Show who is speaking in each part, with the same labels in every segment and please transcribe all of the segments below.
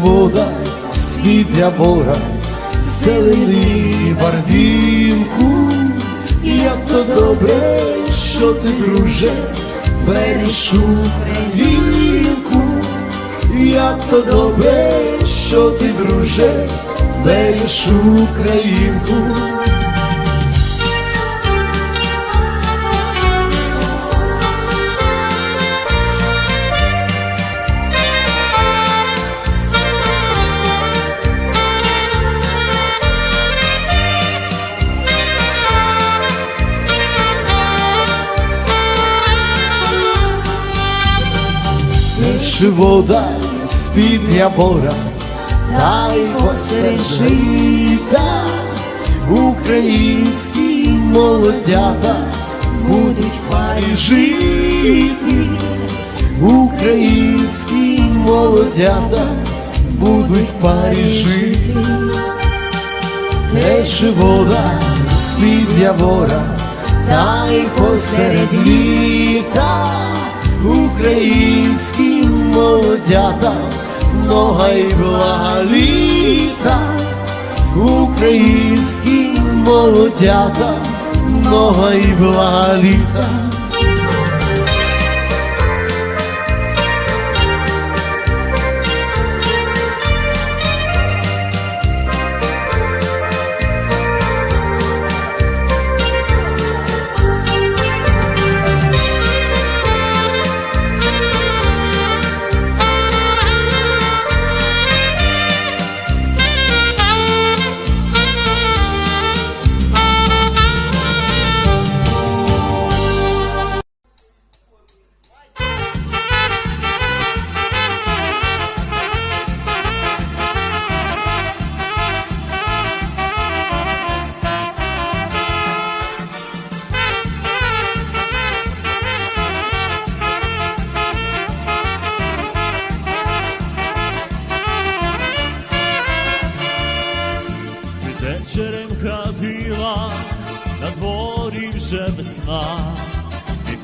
Speaker 1: вода, світля бора, зелений барвінку, як то добре, що ти, друже, береш вінку, як то добре, що ти, друже, береш Українку. Тече вода з-під явора, та й посеред жита українські молодята будуть парі жити, українські молодята будуть парі жити. Тече вода з-під явора, та й посеред літа українські молодята, много й блага літа, українські молодята, много й блага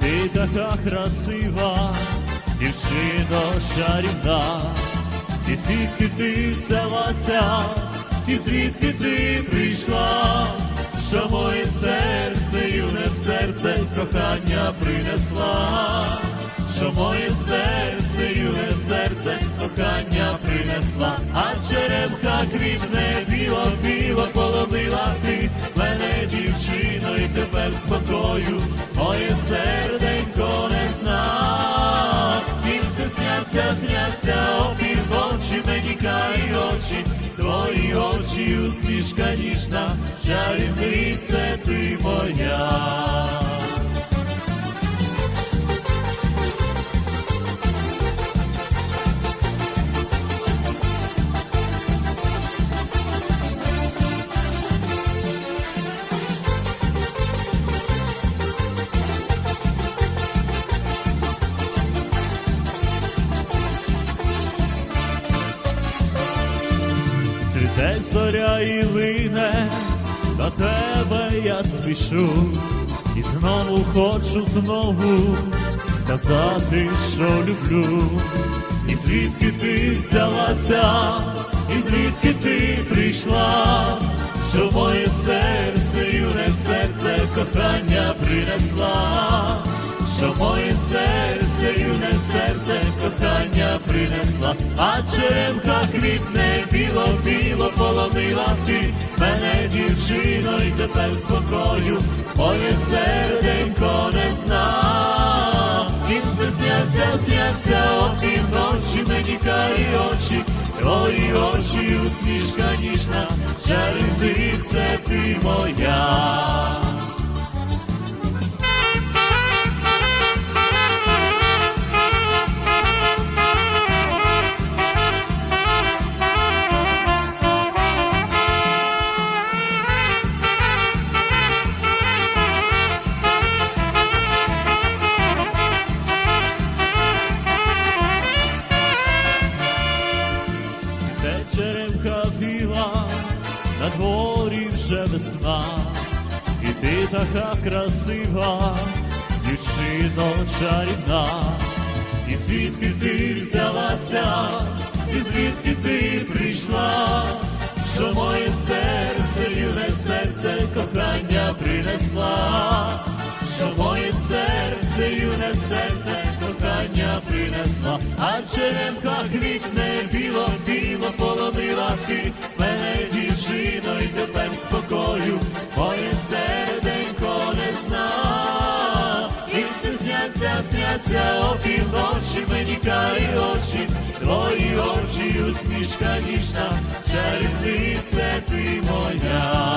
Speaker 2: ти така красива, дівчино чарівна, і звідки ти взялася, і звідки ти прийшла, що моє серце, юне серце, кохання принесла, що моє серце, юне серце, кохання принесла, а черемха квітне біло, біло полонила ти. Мене, дівчино, і тепер спокою, мені очі, твої очі, усмішка ніжна, чарівниця ти моя. Цвіте зоря і лине, до тебе я спішу, і знову хочу знову сказати, що люблю, і звідки ти взялася, і звідки ти прийшла, що моє серце, юне серце, кохання принесла? Що моє серце, юне серце, кохання принесла, а черемка квітне, біло, біло полонила ти мене, дівчино, і тепер спокою, моє серденько не зна. І все сняться, сняться, дворі вже весна, і ти така красива, дівчино чарівна, і звідки ти взялася, і звідки ти прийшла, що моє серце, юне серце кохання принесла, що моє серце, юне серце кохання принесла, а черемка квітне біло, біло полонила ти спокою, моє серденько не зна. І все сняться, сняться опівночі, мені карі очі, твої очі, усмішка ніжна, чарівниця ти моя.